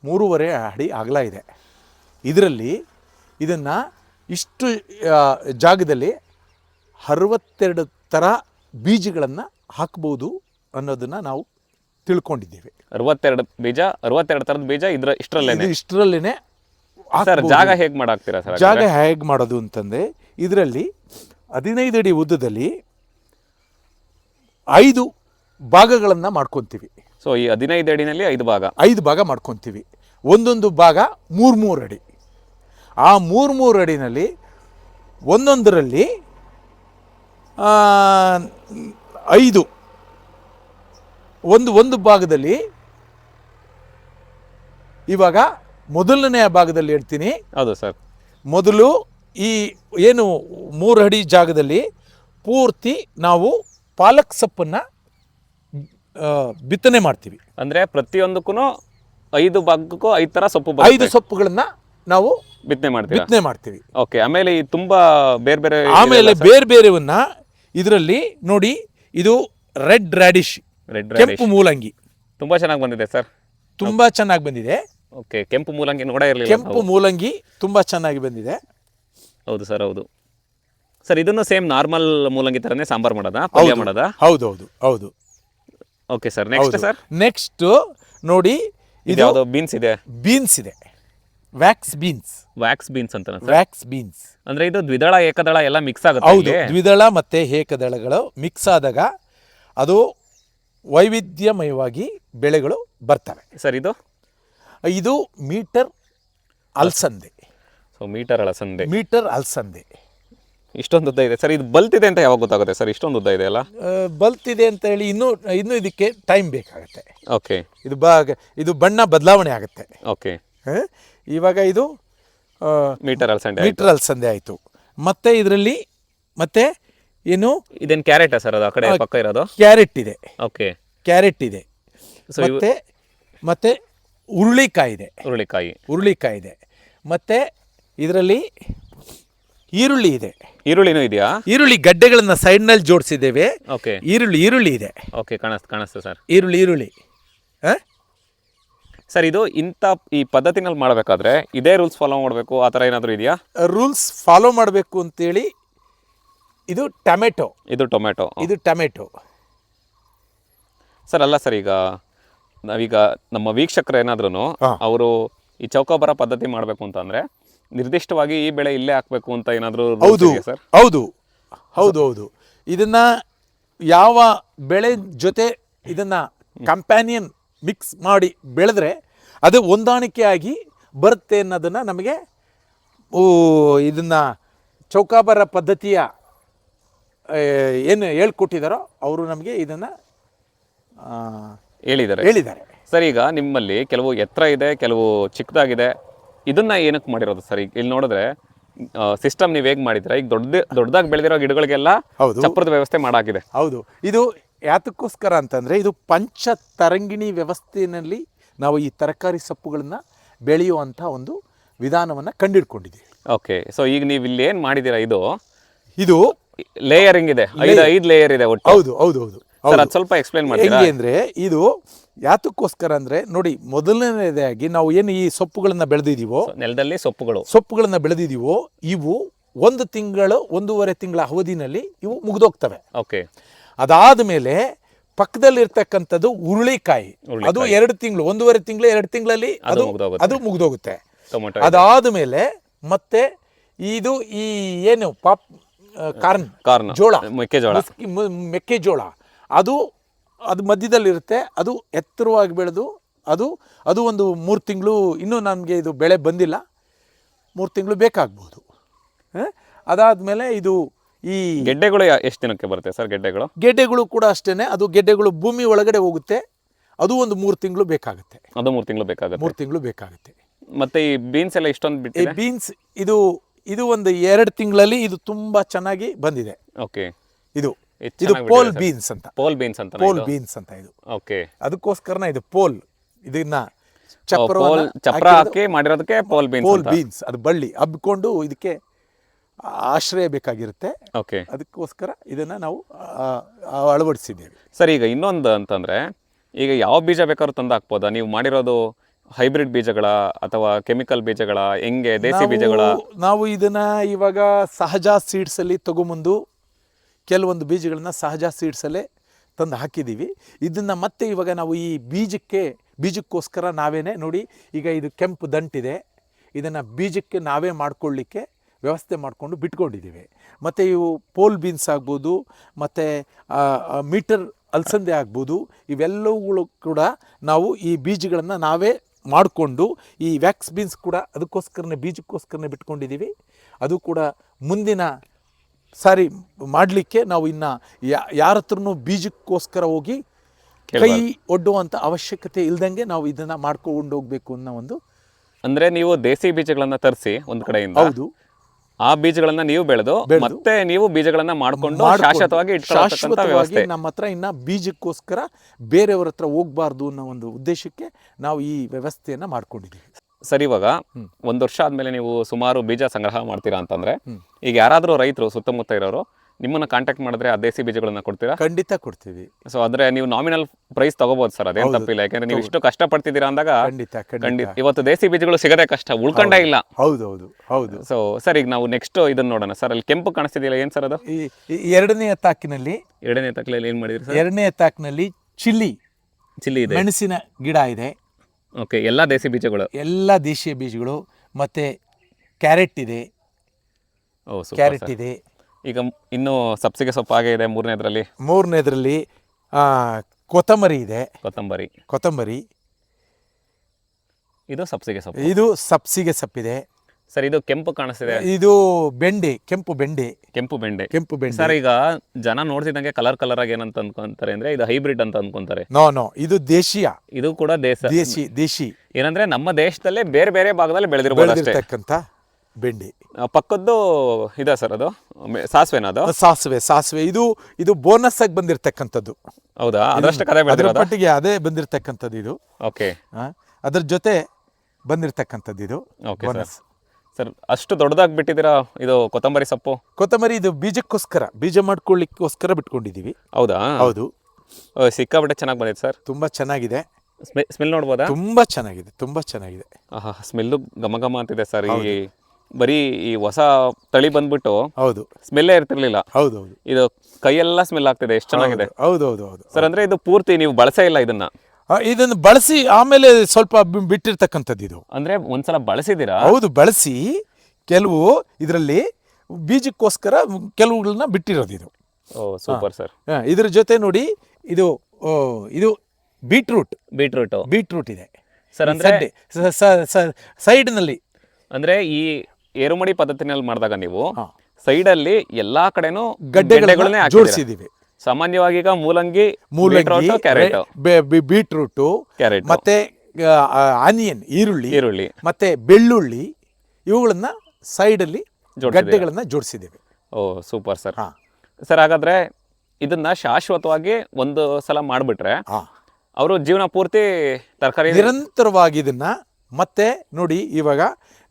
ಮೂರುವರೆ ಅಡಿ ಅಗಲ ಇದೆ. ಇದರಲ್ಲಿ ಇದನ್ನು ಇಷ್ಟು ಜಾಗದಲ್ಲಿ ಅರವತ್ತೆರಡು ಥರ ಬೀಜಗಳನ್ನು ಹಾಕ್ಬೋದು ಅನ್ನೋದನ್ನು ನಾವು ತಿಳ್ಕೊಂಡಿದ್ದೇವೆ. ಅರವತ್ತೆರಡು ಬೀಜ ಅರವತ್ತೆರಡು ಥರದ ಬೀಜ ಇದ್ರ ಇಷ್ಟರಲ್ಲೇನೆ? ಇದು ಇಷ್ಟರಲ್ಲೇ ಸರ್ ಜಾಗ ಹೇಗ್ ಮಾಡಾಕ್ತೀರಾ ಸರ್ ಜಾಗ ಹೇಗೆ ಮಾಡೋದು ಅಂತಂದರೆ ಇದರಲ್ಲಿ ಹದಿನೈದು ಅಡಿ ಉದ್ದದಲ್ಲಿ ಐದು ಭಾಗಗಳನ್ನು ಮಾಡ್ಕೊತೀವಿ. ಸೊ ಈ ಹದಿನೈದು ಅಡಿನಲ್ಲಿ ಐದು ಭಾಗ? ಐದು ಭಾಗ ಮಾಡ್ಕೊತೀವಿ. ಒಂದೊಂದು ಭಾಗ ಮೂರು ಮೂರು ಅಡಿ. ಆ ಮೂರು ಮೂರು ಅಡಿನಲ್ಲಿ ಒಂದೊಂದರಲ್ಲಿ ಐದು. ಒಂದು ಒಂದು ಭಾಗದಲ್ಲಿ ಇವಾಗ ಮೊದಲನೆಯ ಭಾಗದಲ್ಲಿ ಹೇಳ್ತೀನಿ. ಹೌದು ಸರ್. ಮೊದಲು ಈ ಏನು ಮೂರು ಅಡಿ ಜಾಗದಲ್ಲಿ ಪೂರ್ತಿ ನಾವು ಪಾಲಕ್ ಸೊಪ್ಪನ್ನು ಬಿತ್ತನೆ ಮಾಡ್ತೀವಿ. ಅಂದರೆ ಪ್ರತಿಯೊಂದಕ್ಕೂ ಐದು ಭಾಗಕ್ಕೂ ಐದು ಥರ ಸೊಪ್ಪು ಐದು ಸೊಪ್ಪುಗಳನ್ನ ನಾವು ಬಿತ್ತನೆ ಮಾಡ್ತೀವಿ ಬಿತ್ತನೆ ಮಾಡ್ತೀವಿ. ಓಕೆ ಆಮೇಲೆ ಈ ತುಂಬಾ ಬೇರೆ ಬೇರೆ ಆಮೇಲೆ ಬೇರೆ ಬೇರೆವನ್ನ ಇದರಲ್ಲಿ ನೋಡಿ ಇದು ರೆಡ್ ರ್ಯಾಡಿಶ್ ರೆಡ್ ಕೆಂಪು ಮೂಲಂಗಿ. ತುಂಬಾ ಚೆನ್ನಾಗಿ ಬಂದಿದೆ ಸರ್. ತುಂಬಾ ಚೆನ್ನಾಗಿ ಬಂದಿದೆ. ಓಕೆ ಕೆಂಪು ಮೂಲಂಗಿ ನೋಡೇ ಇರಲಿಲ್ಲ ಕೆಂಪು ಮೂಲಂಗಿ ತುಂಬಾ ಚೆನ್ನಾಗಿ ಬಂದಿದೆ. ಹೌದು ಸರ್ ಹೌದು. ಸರ್ ಇದನ್ನು ಸೇಮ್ ನಾರ್ಮಲ್ ಮೂಲಂಗಿ ತರನೇ ಸಾಂಬಾರ್ ಮಾಡೋದಾ? ಪಲ್ಯ ಮಾಡೋದಾ? ಹೌದು ಹೌದು ಹೌದು. Okay sir next sir next ನೋಡಿ ಇದು ಯಾವುದು ಬೀನ್ಸ್ ಇದೆ. ಬೀನ್ಸ್ ಇದೆ. ವ್ಯಾಕ್ಸ್ ಬೀನ್ಸ್ ವ್ಯಾಕ್ಸ್ ಬೀನ್ಸ್ ಅಂತ ವ್ಯಾಕ್ಸ್ ಬೀನ್ಸ್ ಅಂದ್ರೆ ಇದು ದ್ವಿದಳ ಏಕದಳ ಎಲ್ಲ ಮಿಕ್ಸ್ ಆಗುತ್ತೆ ಹೌದು? ದ್ವಿದಳ ಮತ್ತೆ ಏಕದಳಗಳು ಮಿಕ್ಸ್ ಆದಾಗ ಅದು ವೈವಿಧ್ಯಮಯವಾಗಿ ಬೆಳೆಗಳು ಬರ್ತವೆ. ಸರ್ ಇದು? ಇದು ಮೀಟರ್ ಅಲ್ಸಂದೆ. ಸೊ ಮೀಟರ್ ಅಲಸಂದೆ. ಮೀಟರ್ ಅಲ್ಸಂದೆ. ಇಷ್ಟೊಂದು ಉದ್ದ ಇದೆ. ಸರ್ ಇದು ಬಲ್ತಿದೆ ಅಂತ ಯಾವಾಗ ಗೊತ್ತಾಗುತ್ತೆ? ಸರ್ ಇಷ್ಟೊಂದು ಉದ್ದ ಇದೆ ಅಲ್ಲ? ಬಲ್ತಿದೆ ಅಂತ ಹೇಳಿ ಇನ್ನೂ ಇನ್ನೂ ಇದಕ್ಕೆ ಟೈಮ್ ಬೇಕಾಗುತ್ತೆ. ಓಕೆ ಇದು ಬಾಗ ಇದು ಬಣ್ಣ ಬದಲಾವಣೆ ಆಗುತ್ತೆ. ಓಕೆ ಇವಾಗ ಇದು ಮೀಟರ್ ಅಲ್ಸಂದೆ ಮೀಟರ್ ಅಲ್ಸಂದೆ ಆಯಿತು. ಮತ್ತೆ ಇದರಲ್ಲಿ ಮತ್ತೆ ಏನು? ಇದೇನು ಕ್ಯಾರೆಟ್ ಸರ್ ಅದು? ಆ ಕಡೆ ಪಕ್ಕ ಇರೋದು? ಕ್ಯಾರೆಟ್ ಇದೆ. ಓಕೆ ಕ್ಯಾರೆಟ್ ಇದೆ. ಸೊ ಇವು ಮತ್ತೆ ಮತ್ತೆ ಹುರುಳಿಕಾಯಿ ಇದೆ. ಹುರುಳಿಕಾಯಿ. ಹುರುಳಿಕಾಯಿ ಇದೆ. ಮತ್ತೆ ಇದರಲ್ಲಿ ಈರುಳ್ಳಿ ಇದೆ. ಈರುಳ್ಳಿನೂ ಇದೆಯಾ? ಈರುಳ್ಳಿ ಗಡ್ಡೆಗಳನ್ನ ಸೈಡ್ನಲ್ಲಿ ಜೋಡಿಸಿದ್ದೇವೆ. ಓಕೆ ಈರುಳ್ಳಿ ಈರುಳ್ಳಿ ಇದೆ. ಓಕೆ ಕಾಣಿಸ್ತು ಕಾಣಿಸ್ತು ಸರ್. ಈರುಳ್ಳಿ ಈರುಳ್ಳಿ. ಆ? ಸರ್ ಇದು ಇಂಥ ಈ ಪದ್ಧತಿನಲ್ಲಿ ಮಾಡಬೇಕಾದ್ರೆ ಇದೇ ರೂಲ್ಸ್ ಫಾಲೋ ಮಾಡಬೇಕು ಆ ಥರ ಏನಾದರೂ ಇದೆಯಾ? ರೂಲ್ಸ್ ಫಾಲೋ ಮಾಡಬೇಕು ಅಂತೇಳಿ ಇದು ಟೊಮೆಟೊ. ಇದು ಟೊಮೆಟೊ ಇದು ಟೊಮೆಟೊ. ಸರ್ ಅಲ್ಲ ಸರ್ ಈಗ ನಾವೀಗ ನಮ್ಮ ವೀಕ್ಷಕರು ಏನಾದ್ರೂ ಅವರು ಈ ಚೌಕಾಬಾರ ಪದ್ಧತಿ ಮಾಡಬೇಕು ಅಂತಂದ್ರೆ ನಿರ್ದಿಷ್ಟವಾಗಿ ಈ ಬೆಳೆ ಇಲ್ಲೇ ಹಾಕಬೇಕು ಅಂತ ಏನಾದರೂ ಹೌದು ಸರ್? ಹೌದು ಹೌದು ಹೌದು. ಇದನ್ನ ಯಾವ ಬೆಳೆ ಜೊತೆ ಇದನ್ನ ಕಂಪ್ಯಾನಿಯನ್ ಮಿಕ್ಸ್ ಮಾಡಿ ಬೆಳೆದ್ರೆ ಅದು ಹೊಂದಾಣಿಕೆಯಾಗಿ ಬರುತ್ತೆ ಅನ್ನೋದನ್ನು ನಮಗೆ ಇದನ್ನು ಚೌಕಾಬಾರ ಪದ್ಧತಿಯ ಏನು ಹೇಳ್ಕೊಟ್ಟಿದ್ದಾರೋ ಅವರು ನಮಗೆ ಇದನ್ನು ಹೇಳಿದ್ದಾರೆ. ಹೇಳಿದ್ದಾರೆ. ಸರ್ ಈಗ ನಿಮ್ಮಲ್ಲಿ ಕೆಲವು ಎತ್ತರ ಇದೆ ಕೆಲವು ಚಿಕ್ಕದಾಗಿದೆ. ಇದನ್ನು ಏನಕ್ಕೆ ಮಾಡಿರೋದು ಸರ್? ಈಗ ಇಲ್ಲಿ ನೋಡಿದ್ರೆ ಸಿಸ್ಟಮ್ ನೀವು ಹೇಗೆ ಮಾಡಿದ್ರೆ ಈಗ ದೊಡ್ಡ ದೊಡ್ಡದಾಗಿ ಬೆಳೆದಿರೋ ಗಿಡಗಳಿಗೆಲ್ಲ ಹೌದು. ಚಪ್ರದ ವ್ಯವಸ್ಥೆ ಮಾಡಾಕಿದೆ ಹೌದು. ಇದು ಯಾತಕ್ಕೋಸ್ಕರ ಅಂತಂದರೆ ಇದು ಪಂಚ ತರಂಗಿಣಿ ವ್ಯವಸ್ಥೆಯಲ್ಲಿ ನಾವು ಈ ತರಕಾರಿ ಸೊಪ್ಪುಗಳನ್ನು ಬೆಳೆಯುವಂಥ ಒಂದು ವಿಧಾನವನ್ನು ಕಂಡಿಡ್ಕೊಂಡಿದ್ದೀವಿ. ಓಕೆ ಸೊ ಈಗ ನೀವು ಇಲ್ಲಿ ಏನು ಮಾಡಿದ್ದೀರಾ ಇದು? ಇದು ಲೇಯರಿಂಗ್ ಇದೆ ಐದು ಐದು ಲೇಯರ್ ಇದೆ ಒಟ್ಟು. ಹೌದು ಹೌದು ಹೌದು ಅದು ಸ್ವಲ್ಪ ಎಕ್ಸ್ಪ್ಲೈನ್ ಮಾಡಿ ಹೆಂಗೆ ಅಂದರೆ ಇದು ಯಾತಕ್ಕೋಸ್ಕರ ಅಂದರೆ ನೋಡಿ ಮೊದಲನೇದಾಗಿ ನಾವು ಏನು ಈ ಸೊಪ್ಪುಗಳನ್ನು ಬೆಳೆದಿದ್ದೀವೋ ನೆಲದಲ್ಲಿ ಸೊಪ್ಪುಗಳು. ಸೊಪ್ಪುಗಳನ್ನು ಬೆಳೆದಿದ್ದೀವೋ ಇವು ಒಂದು ತಿಂಗಳು ಒಂದೂವರೆ ತಿಂಗಳ ಅವಧಿನಲ್ಲಿ ಇವು ಮುಗಿದೋಗ್ತವೆ. ಓಕೆ ಅದಾದ ಮೇಲೆ ಪಕ್ಕದಲ್ಲಿರ್ತಕ್ಕಂಥದ್ದು ಹುರುಳಿಕಾಯಿ. ಅದು ಎರಡು ತಿಂಗಳು ಒಂದೂವರೆ ತಿಂಗಳು ಎರಡು ತಿಂಗಳಲ್ಲಿ ಅದು ಅದು ಮುಗ್ದೋಗುತ್ತೆ. ಅದು ಮುಗಿದೋಗುತ್ತೆ. ಅದಾದ ಮೇಲೆ ಮತ್ತೆ ಇದು ಈ ಏನು ಪಾಪ್ ಕಾರ್ನ್ ಕಾರ್ನ್ ಜೋಳ. ಮೆಕ್ಕೆಜೋಳ. ಮೆಕ್ಕೆಜೋಳ. ಅದು ಅದು ಮಧ್ಯದಲ್ಲಿರುತ್ತೆ ಅದು ಎತ್ತರವಾಗಿ ಬೆಳೆದು ಅದು ಅದು ಒಂದು ಮೂರು ತಿಂಗಳು ಇನ್ನೂ ನನಗೆ ಇದು ಬೆಳೆ ಬಂದಿಲ್ಲ. ಮೂರು ತಿಂಗಳು ಬೇಕಾಗ್ಬೋದು. ಅದಾದಮೇಲೆ ಇದು ಈ ಗೆಡ್ಡೆಗಳು ಎಷ್ಟು ದಿನಕ್ಕೆ ಬರುತ್ತೆ ಸರ್ ಗೆಡ್ಡೆಗಳು? ಗೆಡ್ಡೆಗಳು ಕೂಡ ಅಷ್ಟೇನೆ. ಅದು ಗೆಡ್ಡೆಗಳು ಭೂಮಿ ಒಳಗಡೆ ಹೋಗುತ್ತೆ. ಅದು ಒಂದು ಮೂರು ತಿಂಗಳು ಬೇಕಾಗುತ್ತೆ. ಅದು ಮೂರು ತಿಂಗಳು ಬೇಕಾಗುತ್ತೆ. ಮೂರು ತಿಂಗಳು ಬೇಕಾಗುತ್ತೆ. ಮತ್ತೆ ಈ ಬೀನ್ಸ್ ಎಲ್ಲ ಇಷ್ಟೊಂದು ಈ ಬಿಟ್ಟಿದೆ? ಬೀನ್ಸ್ ಇದು ಇದು ಒಂದು ಎರಡು ತಿಂಗಳಲ್ಲಿ ಇದು ತುಂಬಾ ಚೆನ್ನಾಗಿ ಬಂದಿದೆ. ಓಕೆ ಇದು ಇದು ಪೋಲ್ ಬೀನ್ಸ್ ಅಂತ. ಪೋಲ್ ಬೀನ್ಸ್ ಅಂತ ಪೋಲ್ ಬೀನ್ಸ್ ಅಂತ ಇದು. ಓಕೆ ಅದಕ್ಕೋಸ್ಕರ ಇದು ಪೋಲ್ ಇದನ್ನ ಚಪ್ರವನ್ನ ಚಪ್ರ ಹಾಕಿ ಮಾಡಿರೋದಕ್ಕೆ ಪೋಲ್ ಬೀನ್ಸ್ ಪೋಲ್ ಬೀನ್ಸ್ ಅದು ಬಳ್ಳಿ. ಹಬ್ಕೊಂಡು ಇದಕ್ಕೆ ಆಶ್ರಯ ಬೇಕಾಗಿರುತ್ತೆ. ಓಕೆ. ಅದಕ್ಕೋಸ್ಕರ ಇದನ್ನು ನಾವು ಅಳವಡಿಸಿದ್ದೇವೆ. ಸರ್ ಈಗ ಇನ್ನೊಂದು ಅಂತಂದರೆ ಈಗ ಯಾವ ಬೀಜ ಬೇಕಾದ್ರೂ ತಂದು ಹಾಕ್ಬೋದಾ? ನೀವು ಮಾಡಿರೋದು ಹೈಬ್ರಿಡ್ ಬೀಜಗಳ ಅಥವಾ ಕೆಮಿಕಲ್ ಬೀಜಗಳ ಹೆಂಗೆ ದೇಸಿ ಬೀಜಗಳ? ನಾವು- ಇದನ್ನ ಇವಾಗ ಸಹಜ ಸೀಡ್ಸ್ ಅಲ್ಲಿ ತಗೊಂಬಂದು ಕೆಲವೊಂದು ಬೀಜಗಳನ್ನ ಸಹಜ ಸೀಡ್ಸ್ ಅಲ್ಲೇ ತಂದು ಹಾಕಿದ್ದೀವಿ ಇದನ್ನ ಮತ್ತೆ ಇವಾಗ ನಾವು ಈ ಬೀಜಕ್ಕೆ ಬೀಜಕ್ಕೋಸ್ಕರ ನಾವೇನೆ ನೋಡಿ ಈಗ ಇದು ಕೆಂಪು ದಂಟಿದೆ. ಇದನ್ನ ಬೀಜಕ್ಕೆ ನಾವೇ ಮಾಡ್ಕೊಳ್ಳಿಕ್ಕೆ ವ್ಯವಸ್ಥೆ ಮಾಡಿಕೊಂಡು ಬಿಟ್ಕೊಂಡಿದ್ದೀವಿ. ಮತ್ತು ಇವು ಪೋಲ್ ಬೀನ್ಸ್ ಆಗ್ಬೋದು ಮತ್ತು ಮೀಟರ್ ಅಲಸಂದೆ ಆಗ್ಬೋದು ಇವೆಲ್ಲವುಗಳು ಕೂಡ ನಾವು ಈ ಬೀಜಗಳನ್ನು ನಾವೇ ಮಾಡಿಕೊಂಡು ಈ ವ್ಯಾಕ್ಸ್ ಬೀನ್ಸ್ ಕೂಡ ಅದಕ್ಕೋಸ್ಕರನೇ ಬೀಜಕ್ಕೋಸ್ಕರನೇ ಬಿಟ್ಕೊಂಡಿದ್ದೀವಿ. ಅದು ಕೂಡ ಮುಂದಿನ ಸಾರಿ ಮಾಡಲಿಕ್ಕೆ ನಾವು ಇನ್ನು ಯಾರ ಹತ್ರನೂ ಬೀಜಕ್ಕೋಸ್ಕರ ಹೋಗಿ ಕೈ ಒಡ್ಡುವಂಥ ಅವಶ್ಯಕತೆ ಇಲ್ದಂಗೆ ನಾವು ಇದನ್ನು ಮಾಡ್ಕೊಂಡು ಹೋಗಬೇಕು ಅನ್ನೋ ಒಂದು ಅಂದರೆ ನೀವು ದೇಸಿ ಬೀಜಗಳನ್ನು ತರಿಸಿ ಒಂದು ಕಡೆಯಿಂದ. ಹೌದು. ಆ ಬೀಜಗಳನ್ನ ನೀವು ಬೆಳೆದು ಮತ್ತೆ ನೀವು ಬೀಜಗಳನ್ನ ಮಾಡ್ಕೊಂಡು ಶಾಶ್ವತವಾಗಿ ಶಾಶ್ವತವಾಗಿ ವ್ಯವಸ್ಥೆ. ನಮ್ಮ ಹತ್ರ ಇನ್ನ ಬೀಜಕ್ಕೋಸ್ಕರ ಬೇರೆಯವ್ರ ಹತ್ರ ಹೋಗ್ಬಾರ್ದು ಅನ್ನೋ ಒಂದು ಉದ್ದೇಶಕ್ಕೆ ನಾವು ಈ ವ್ಯವಸ್ಥೆಯನ್ನ ಮಾಡ್ಕೊಂಡಿದ್ದೀವಿ. ಸರಿ ಇವಾಗ ಒಂದ್ ವರ್ಷ ಆದ್ಮೇಲೆ ನೀವು ಸುಮಾರು ಬೀಜ ಸಂಗ್ರಹ ಮಾಡ್ತೀರಾ ಅಂತಂದ್ರೆ ಈಗ ಯಾರಾದ್ರೂ ರೈತರು ಸುತ್ತಮುತ್ತ ಇರೋರು ನಿಮ್ಮನ್ನ ಕಾಂಟ್ಯಾಕ್ಟ್ ಮಾಡಿದ್ರೆ ಆ ದೇಸಿ ಬೀಜಗಳನ್ನ ಕೊಡ್ತೀರಾ? ಖಂಡಿತ ಕೊಡ್ತೀವಿ. ಸೊ ಅಂದ್ರೆ ನೀವು ನಾಮಿನಲ್ ಪ್ರೈಸ್ ತಗೋಬಹುದು ಸರ್ ಅದೇನ್ ತಪ್ಪಿಲ್ಲ. ಯಾಕಂದ್ರೆ ನೀವು ಇಷ್ಟು ಕಷ್ಟ ಪಡ್ತಿದ್ದೀರಾ ಅಂದಾಗ ಖಂಡಿತ ಖಂಡಿತ. ಇವತ್ತು ದೇಸಿ ಬೀಜಗಳು ಸಿಗದೆ ಕಷ್ಟ ಉಳ್ಕೊಂಡ ಇಲ್ಲ. ಹೌದು ಹೌದು. ಹೌದು ಸೊ ಸರ್ ಈಗ ನಾವು ನೆಕ್ಸ್ಟ್ ಇದನ್ನ ನೋಡೋಣ. ಸರ್ ಅಲ್ಲಿ ಕೆಂಪು ಕಾಣಿಸ್ತಿದೆಯಲ್ಲ ಏನ್ ಸರ್ ಅದು? ಎರಡನೇ ತಾಕಿನಲ್ಲಿ ಎರಡನೇ ತಾಕಿನಲ್ಲಿ ಏನ್ ಮಾಡಿದ್ರಿ ಸರ್? ಎರಡನೇ ತಾಕಿನಲ್ಲಿ ಚಿಲ್ಲಿ ಚಿಲ್ಲಿ ಇದೆ. ಮೆಣಸಿನ ಗಿಡ ಇದೆ. ಓಕೆ ಎಲ್ಲಾ ದೇಸಿ ಬೀಜಗಳು. ಎಲ್ಲ ದೇಶೀಯ ಬೀಜಗಳು ಮತ್ತೆ ಕ್ಯಾರೆಟ್ ಇದೆ. ಕ್ಯಾರೆಟ್ ಇದೆ. ಈಗ ಇನ್ನು ಸಬ್ಸಿಗೆ ಸೊಪ್ಪು ಹಾಗೆ ಇದೆ ಮೂರನೇದ್ರಲ್ಲಿ. ಮೂರನೇದರಲ್ಲಿ ಕೊತ್ತಂಬರಿ ಇದೆ. ಕೊತ್ತಂಬರಿ. ಕೊತ್ತಂಬರಿ. ಇದು ಸಬ್ಸಿಗೆ ಸೊಪ್ಪು. ಇದು ಸಬ್ಸಿಗೆ ಸೊಪ್ಪಿದೆ. ಸರ್ ಇದು ಕೆಂಪು ಕಾಣಿಸ್ತಿದೆ. ಇದು ಬೆಂಡೆ ಕೆಂಪು ಬೆಂಡೆ. ಕೆಂಪು ಬೆಂಡೆ. ಕೆಂಪು ಬೆಂಡೆ. ಸರ್ ಈಗ ಜನ ನೋಡ್ತಿದ್ದಂಗೆ ಕಲರ್ ಕಲರ್ ಆಗಿ ಏನಂತ ಅನ್ಕೊಂತಾರೆ ಅಂದ್ರೆ ಇದು ಹೈಬ್ರಿಡ್ ಅಂತ ಅನ್ಕೊಂತಾರೆ. ನೋ ನೋ ಇದು ದೇಶೀಯ. ಇದು ಕೂಡ ದೇಶ. ದೇಶಿ ದೇಶಿ. ಏನಂದ್ರೆ ನಮ್ಮ ದೇಶದಲ್ಲೇ ಬೇರೆ ಬೇರೆ ಭಾಗದಲ್ಲಿ ಬೆಳೆದಿರ್ತಕ್ಕಂಥ ಬೆಂಡೆ ಪಕ್ಕದ್ದು ಇದೆ ಸರ್ ಅದು? ಮೆ- ಸಾಸ್ವೆನಾ ಅದು? ಸಾಸಿವೆ ಸಾಸಿವೆ. ಇದು ಇದು ಬೋನಸ್ ಆಗಿ ಬಂದಿರತಕ್ಕಂಥದ್ದು. ಹೌದಾ? ಅದರಷ್ಟು ಕರೆ ಅದರ ಬೆಳೆದಿರೋದ ಅದೇ ಬಂದಿರತಕ್ಕಂಥದ್ದು ಇದು. ಓಕೆ. ಆ, ಅದ್ರ ಜೊತೆ ಬಂದಿರತಕ್ಕಂಥದ್ದು ಇದು ಓಕೆ ಸರ್. ಬೋನಸ್ ಸರ್ ಅಷ್ಟು ದೊಡ್ಡದಾಗಿ ಬಿಟ್ಟಿದ್ದೀರಾ ಇದು ಕೊತ್ತಂಬರಿ ಸೊಪ್ಪು? ಕೊತ್ತಂಬರಿ ಇದು ಬೀಜಕ್ಕೋಸ್ಕರ ಬೀಜ ಮಾಡ್ಕೊಳ್ಳಿಕ್ಕೋಸ್ಕರ ಬಿಟ್ಕೊಂಡಿದ್ದೀವಿ. ಹೌದಾ? ಹೌದು. ಓ, ಸಿಕ್ಕಾಪಟ್ಟೆ ಚೆನ್ನಾಗಿ ಬಂದಿದೆ ಸರ್. ತುಂಬಾ ಚೆನ್ನಾಗಿದೆ. ಸ್ಮೆಲ್ ನೋಡ್ಬೋದಾ? ತುಂಬಾ ಚೆನ್ನಾಗಿದೆ ತುಂಬಾ ಚೆನ್ನಾಗಿದೆ. ಆಹಾ ಸ್ಮೆಲ್ಲು ಘಮ ಘಮ ಅಂತಿದೆ ಸರ್ ಈ ಬರೀ ಈ ಹೊಸ ತಳಿ ಬಂದ್ಬಿಟ್ಟು ಹೌದು. ಸ್ಮೆಲ್ಲೇ ಇರ್ತಿರ್ಲಿಲ್ಲ. ಹೌದು ಹೌದು. ಇದು ಕೈಯೆಲ್ಲ ಸ್ಮೆಲ್ ಆಗ್ತಿದೆ ಎಷ್ಟು ಚೆನ್ನಾಗಿದೆ? ಹೌದು ಹೌದು ಹೌದು ಸರ್ ಅಂದ್ರೆ ಇದು ಪೂರ್ತಿ ನೀವು ಬಳಸೇ ಇಲ್ಲ ಇದನ್ನ? ಇದನ್ನು ಬಳಸಿ ಆಮೇಲೆ ಸ್ವಲ್ಪ ಬಿಟ್ಟಿರ್ತಕ್ಕಂಥದ್ದು ಇದು. ಅಂದ್ರೆ ಒಂದ್ಸಲ ಬಳಸಿದಿರಾ ಹೌದು ಬಳಸಿ ಕೆಲವು ಇದರಲ್ಲಿ ಬೀಜಕ್ಕೋಸ್ಕರ ಕೆಲವುಗಳನ್ನ ಬಿಟ್ಟಿರೋದು ಇದು. ಓ ಸೂಪರ್ ಸರ್ ಇದ್ರ ಜೊತೆ ನೋಡಿ ಇದು ಇದು ಬೀಟ್ರೂಟ್. ಬೀಟ್ರೂಟ್. ಬೀಟ್ರೂಟ್ ಇದೆ. ಸರ್ ಅಂದ್ರೆ ಸೈಡ್ನಲ್ಲಿ. ಅಂದ್ರೆ ಈ ಏರುಮಡಿ ಪದ್ಧತಿನಲ್ಲಿ ಮಾಡಿದಾಗ ನೀವು ಸೈಡಲ್ಲಿ ಸೈಡ್ ಅಲ್ಲಿ ಎಲ್ಲಾ ಕಡೆನೂ ಗಡ್ಡೆಗಳನ್ನೇ ಜೋಡಿಸಿದೀವಿ ಸಾಮಾನ್ಯವಾಗಿ ಈಗ ಮೂಲಂಗಿ ಮೂಲಂಗಿ ಕ್ಯಾರೆಟ್ ಬೀಟ್ರೂಟು ಕ್ಯಾರೆಟ್ ಮತ್ತೆ ಆನಿಯನ್ ಈರುಳ್ಳಿ ಈರುಳ್ಳಿ. ಮತ್ತೆ ಬೆಳ್ಳುಳ್ಳಿ ಇವುಗಳನ್ನ ಸೈಡಲ್ಲಿ ಅಲ್ಲಿ ಗಡ್ಡೆಗಳನ್ನ ಜೋಡಿಸಿದ್ದೇವೆ. Oh super sir. ಹಾ. ಸರ್ ಹಾಗಾದ್ರೆ ಇದನ್ನ ಶಾಶ್ವತವಾಗಿ ಒಂದು ಸಲ ಮಾಡಿಬಿಟ್ರೆ ಅವರು ಜೀವನ ಪೂರ್ತಿ ತರಕಾರಿ ನಿರಂತರವಾಗಿ ಇದನ್ನ ಮತ್ತೆ ನೋಡಿ ಇವಾಗ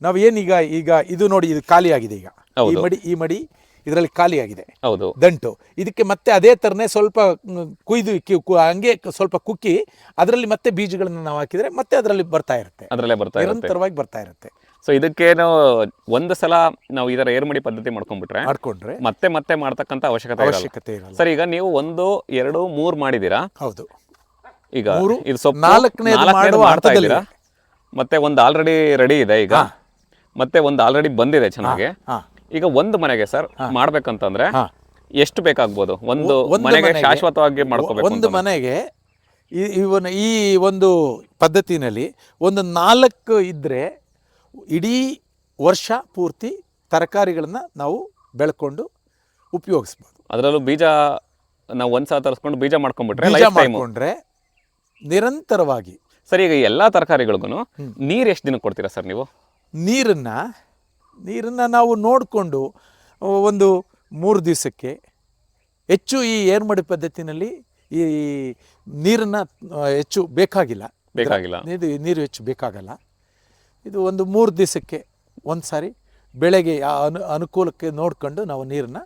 ನಾವು ಏನೀಗ ಈಗ ಇದು ನೋಡಿ ಇದು ಖಾಲಿಯಾಗಿದೆ ಆಗಿದೆ ಈಗ. ಈ ಮಡಿ ಈ ಮಡಿ ಇದರಲ್ಲಿ ಖಾಲಿ ಆಗಿದೆ. ಹೌದು. ದಂಟು. ಇದಕ್ಕೆ ಮತ್ತೆ ಅದೇ ಥರನೇ ಸ್ವಲ್ಪ ಕುಯ್ದು ಕಿ- ಕು- ಹಂಗೆ ಕ- ಸ್ವಲ್ಪ ಕುಕ್ಕಿ ಅದರಲ್ಲಿ ಮತ್ತೆ ಬೀಜಗಳನ್ನು ನಾವು ಹಾಕಿದ್ರೆ ಮತ್ತೆ ಅದರಲ್ಲಿ ಬರ್ತಾ ಇರುತ್ತೆ. ಅದರಲ್ಲೇ ಬರ್ತಾ ಇರುತ್ತೆ. ನಿರಂತರವಾಗಿ ಬರ್ತಾ ಇರುತ್ತೆ. ಸೊ ಇದಕ್ಕೇನು ಒಂದು ಸಲ ನಾವು ಇದರ ಏರ್ಮಡಿ ಪದ್ಧತಿ ಮಾಡ್ಕೊಂಡ್ಬಿಟ್ರೆ ಮಾಡ್ಕೊಂಡ್ರೆ ಮತ್ತೆ ಮತ್ತೆ ಮಾಡ್ತಕ್ಕಂಥ ಅವಶ್ಯಕತೆ ಇರಲ್ಲ. ಅವಶ್ಯಕತೆ ಇರಲ್ಲ. ಸರ್ ಈಗ ನೀವು ಒಂದು ಎರಡು ಮೂರ್ ಮಾಡಿದೀರಾ? ಹೌದು. ಈಗ ಮೂರು, ಇದು ಸೊಪ್ಪು ನಾಲ್ಕನೇದು ನಾಲ್ಕನೇದು ಮಾಡುವ ಮಾಡ್ತಾ. ಇದ್ದೀರಾ? ಮತ್ತೆ ಒಂದು ಆಲ್ರೆಡಿ ರೆಡಿ ಇದೆ ಈಗ? ಮತ್ತೆ ಒಂದು ಆಲ್ರೆಡಿ ಬಂದಿದೆ ಚೆನ್ನಾಗಿ. ಈಗ ಒಂದು ಮನೆಗೆ ಸರ್ ಮಾಡ್ಬೇಕಂತಂದ್ರೆ. ಎಷ್ಟು ಬೇಕಾಗ್ಬೋದು? ಒಂದು ಒಂದು ಮನೆಗೆ ಶಾಶ್ವತವಾಗಿ ಮಾಡ್ಕೋಬೇಕು ಒಂದು ಮನೆಗೆ ಈ- ಇವನ ಈ ಒಂದು ಪದ್ಧತಿನಲ್ಲಿ ಒಂದು ನಾಲ್ಕು ಇದ್ದರೆ ಇಡೀ ವರ್ಷ ಪೂರ್ತಿ ತರಕಾರಿಗಳನ್ನು ನಾವು ಬೆಳ್ಕೊಂಡು ಉಪಯೋಗಿಸ್ಬೋದು. ಅದರಲ್ಲೂ ಬೀಜ ನಾವು ಒಂದ್ಸಲ ತರಿಸ್ಕೊಂಡು ಬೀಜ ಮಾಡ್ಕೊಂಡ್ಬಿಟ್ರೆ ಬೀಜ ಮಾಡಿಕೊಂಡ್ರೆ ನಿರಂತರವಾಗಿ. ಸರಿ ಈಗ ಎಲ್ಲಾ ತರಕಾರಿಗಳಿಗೂ ನೀರು ಎಷ್ಟು ದಿನಕ್ಕೆ ಕೊಡ್ತೀರಾ ಸರ್ ನೀವು? ನೀರನ್ನು ನೀರನ್ನು ನಾವು ನೋಡಿಕೊಂಡು ಒಂದು ಮೂರು ದಿವಸಕ್ಕೆ ಹೆಚ್ಚು ಈ ಏರ್ಮಡಿ ಪದ್ಧತಿನಲ್ಲಿ ಈ ನೀರನ್ನು ಹೆಚ್ಚು ಬೇಕಾಗಿಲ್ಲ. ಬೇಕಾಗಿಲ್ಲ. ಇದು ನೀರು ಹೆಚ್ಚು ಬೇಕಾಗಲ್ಲ. ಇದು ಒಂದು ಮೂರು ದಿವಸಕ್ಕೆ ಒಂದು ಸಾರಿ ಬೆಳೆಗೆ ಅನು ಅನುಕೂಲಕ್ಕೆ ನೋಡಿಕೊಂಡು ನಾವು ನೀರನ್ನು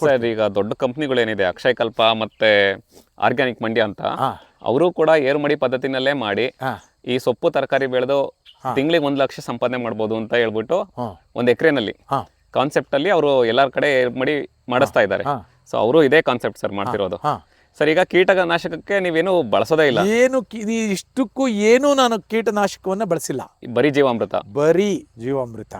ಸರ್ ಈಗ ದೊಡ್ಡ ಕಂಪ್ನಿಗಳೇನಿದೆ ಅಕ್ಷಯಕಲ್ಪ ಮತ್ತೆ ಆರ್ಗ್ಯಾನಿಕ್ ಮಂಡ್ಯ ಅಂತ ಹಾಂ. ಅವರು ಕೂಡ ಏರ್ಮಡಿ ಪದ್ಧತಿನಲ್ಲೇ ಮಾಡಿ ಹಾಂ. ಈ ಸೊಪ್ಪು ತರಕಾರಿ ಬೆಳೆದು ತಿಂಗಳಿಗೆ ಒಂದು ಲಕ್ಷ ಸಂಪಾದನೆ ಮಾಡ್ಬೋದು ಅಂತ ಹೇಳ್ಬಿಟ್ಟು ಒಂದ್ ಎಕರೆನಲ್ಲಿ ಕಾನ್ಸೆಪ್ಟ್ ಅಲ್ಲಿ ಅವರು ಎಲ್ಲರ ಕಡೆ ಮಾಡಿ ಮಾಡಿಸ್ತಾ ಇದ್ದಾರೆ ಸೊ ಅವರು ಇದೇ ಕಾನ್ಸೆಪ್ಟ್ ಸರ್ ಮಾಡ್ತಿರೋದು. ಸರ್ ಈಗ ಕೀಟನಾಶಕಕ್ಕೆ ನೀವೇನು ಬಳಸೋದೇ ಇಲ್ಲ. ಏನು ಇಷ್ಟಕ್ಕೂ ಏನು ನಾನು ಕೀಟನಾಶಕವನ್ನ ಬಳಸಿಲ್ಲ. ಬರೀ ಜೀವಾಮೃತ? ಬರೀ ಜೀವಾಮೃತ.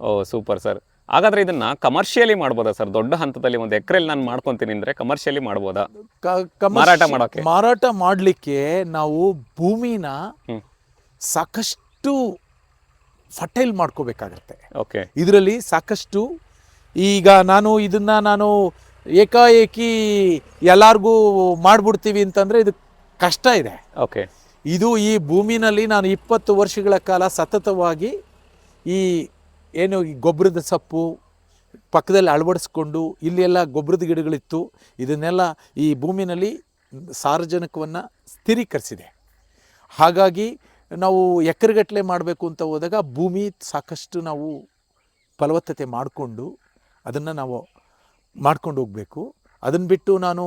ಓ ಸೂಪರ್ ಸರ್ ಹಾಗಾದ್ರೆ ಇದನ್ನ ಕಮರ್ಷಿಯಲಿ ಮಾಡ್ಬೋದಾ ಸರ್ ದೊಡ್ಡ ಹಂತದಲ್ಲಿ ಒಂದು ಎಕರೆಲಿ ನಾನು ಮಾಡ್ಕೊಂತೀನಿ ಅಂದ್ರೆ ಕಮರ್ಷಿಯಲಿ ಮಾಡ್ಬೋದಾ? ಮಾರಾಟ ಮಾಡೋಕೆ? ಮಾರಾಟ ಮಾಡಲಿಕ್ಕೆ ನಾವು ಭೂಮಿನ ಸಾಕಷ್ಟು ಫರ್ಟೈಲ್ ಮಾಡ್ಕೋಬೇಕಾಗತ್ತೆ. ಓಕೆ. ಇದರಲ್ಲಿ ಸಾಕಷ್ಟು ಈಗ ನಾನು ಇದನ್ನ ನಾನು ಏಕಾಏಕಿ ಎಲ್ಲಾರ್ಗೂ ಮಾಡ್ಬಿಡ್ತೀವಿ ಅಂತಂದರೆ ಇದು ಕಷ್ಟ ಇದೆ. ಓಕೆ. ಇದು ಈ ಭೂಮಿನಲ್ಲಿ ನಾನು ಇಪ್ಪತ್ತು ವರ್ಷಗಳ ಕಾಲ ಸತತವಾಗಿ ಈ ಏನು ಈ ಗೊಬ್ಬರದ ಸೊಪ್ಪು ಪಕ್ಕದಲ್ಲಿ ಅಳವಡಿಸ್ಕೊಂಡು ಇಲ್ಲೆಲ್ಲ ಗೊಬ್ಬರದ ಗಿಡಗಳಿತ್ತು. ಇದನ್ನೆಲ್ಲ ಈ ಭೂಮಿನಲ್ಲಿ ಸಾರಜನಕವನ್ನು ಸ್ಥಿರೀಕರಿಸಿದೆ. ಹಾಗಾಗಿ ನಾವು ಎಕರೆಗಟ್ಟಲೆ ಮಾಡಬೇಕು ಅಂತ ಹೋದಾಗ ಭೂಮಿ ಸಾಕಷ್ಟು ನಾವು ಫಲವತ್ತತೆ ಮಾಡಿಕೊಂಡು ಅದನ್ನು ನಾವು ಮಾಡ್ಕೊಂಡು ಹೋಗಬೇಕು. ಅದನ್ನು ಬಿಟ್ಟು ನಾನು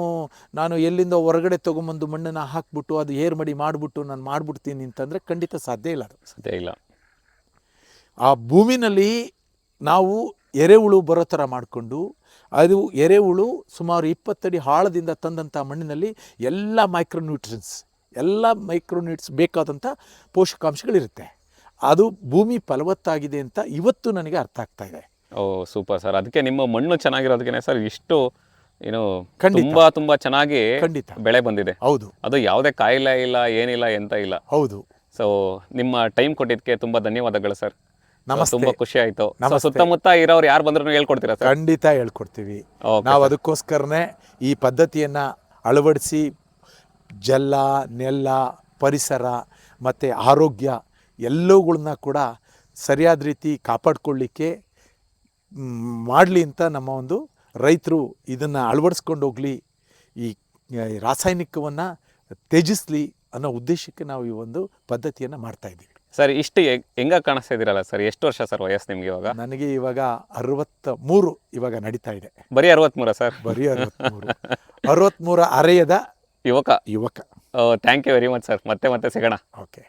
ನಾನು ಎಲ್ಲಿಂದ ಹೊರಗಡೆ ತೊಗೊಂಬಂದು ಮಣ್ಣನ್ನು ಹಾಕ್ಬಿಟ್ಟು ಅದು ಏರ್ ಮಡಿ ಮಾಡಿಬಿಟ್ಟು ನಾನು ಮಾಡಿಬಿಡ್ತೀನಿ ಅಂತಂದರೆ ಖಂಡಿತ ಸಾಧ್ಯ ಇಲ್ಲ ಅದು. ಸಾಧ್ಯ ಇಲ್ಲ. ಆ ಭೂಮಿನಲ್ಲಿ ನಾವು ಎರೆಹುಳು ಬರೋ ಥರ ಮಾಡಿಕೊಂಡು ಅದು ಎರೆಹುಳು ಸುಮಾರು ಇಪ್ಪತ್ತಡಿ ಆಳದಿಂದ ತಂದಂಥ ಮಣ್ಣಿನಲ್ಲಿ ಎಲ್ಲ ಮೈಕ್ರೋನ್ಯೂಟ್ರಿಯನ್ಸ್ ಎಲ್ಲ ಮೈಕ್ರೋನ್ಯೂಟ್ಸ್ ಬೇಕಾದಂಥ ಪೋಷಕಾಂಶಗಳಿರುತ್ತೆ. ಅದು ಭೂಮಿ ಫಲವತ್ತಾಗಿದೆ ಅಂತ ಇವತ್ತು ನನಗೆ ಅರ್ಥ ಆಗ್ತಾ ಇದೆ. Oh super sir. ಅದಕ್ಕೆ ನಿಮ್ಮ ಮಣ್ಣು ಚೆನ್ನಾಗಿರೋದಕ್ಕೆ ಸರ್ ಇಷ್ಟು ಏನು. ತುಂಬಾ ತುಂಬಾ ಚೆನ್ನಾಗಿ ಖಂಡಿತ. ಬೆಳೆ ಬಂದಿದೆ. ಹೌದು. ಅದು ಯಾವುದೇ ಕಾಯಿಲೆ ಇಲ್ಲ ಏನಿಲ್ಲ ಎಂತ ಇಲ್ಲ. ಹೌದು. ಸೊ ನಿಮ್ಮ ಟೈಮ್ ಕೊಟ್ಟಿದ್ದಕ್ಕೆ ತುಂಬಾ ಧನ್ಯವಾದಗಳು ಸರ್. ತುಂಬಾ ಖುಷಿ ಆಯ್ತು. ನಮ್ಮ. ಸುತ್ತಮುತ್ತ ಇರೋರು ಯಾರು ಬಂದ್ರು ಹೇಳ್ಕೊಡ್ತೀರಾ ಖಂಡಿತ ಹೇಳ್ಕೊಡ್ತೀವಿ. ನಾವು ಅದಕ್ಕೋಸ್ಕರನೇ ಈ ಪದ್ಧತಿಯನ್ನ ಅಳವಡಿಸಿ ಜಲ ನೆಲ ಪರಿಸರ ಮತ್ತು ಆರೋಗ್ಯ ಎಲ್ಲವುಗಳನ್ನ ಕೂಡ ಸರಿಯಾದ ರೀತಿ ಕಾಪಾಡ್ಕೊಳ್ಳಿಕ್ಕೆ ಮಾಡಲಿ ಅಂತ ನಮ್ಮ ಒಂದು ರೈತರು ಇದನ್ನು ಅಳವಡಿಸ್ಕೊಂಡು ಹೋಗಲಿ ಈ ರಾಸಾಯನಿಕವನ್ನು ತ್ಯಜಿಸಲಿ ಅನ್ನೋ ಉದ್ದೇಶಕ್ಕೆ ನಾವು ಈ ಒಂದು ಪದ್ಧತಿಯನ್ನು ಮಾಡ್ತಾ ಇದ್ದೀವಿ. ಸರ್ ಇಷ್ಟು ಹೆಂಗ್- ಹೆಂಗ ಕಾಣಿಸ್ತಾ ಇದ್ದೀರಲ್ಲ ಸರ್? ಎಷ್ಟು ವರ್ಷ ಸರ್ ವಯಸ್ಸು ನಿಮ್ಗೆ ಇವಾಗ? ನನಗೆ ಇವಾಗ ಅರವತ್ತ ಮೂರು ಇವಾಗ ನಡೀತಾ ಇದೆ. ಬರೀ ಅರವತ್ತ್ಮೂರ ಸರ್? ಬರೀ ಅರವತ್ತ್ಮೂರು ಅರವತ್ತ್ಮೂರ ಅರೆಯದ ಯುವಕ. ಯುವಕ. Thank you very much sir ಮತ್ತೆ ಮತ್ತೆ ಸಿಗೋಣ. ಓಕೆ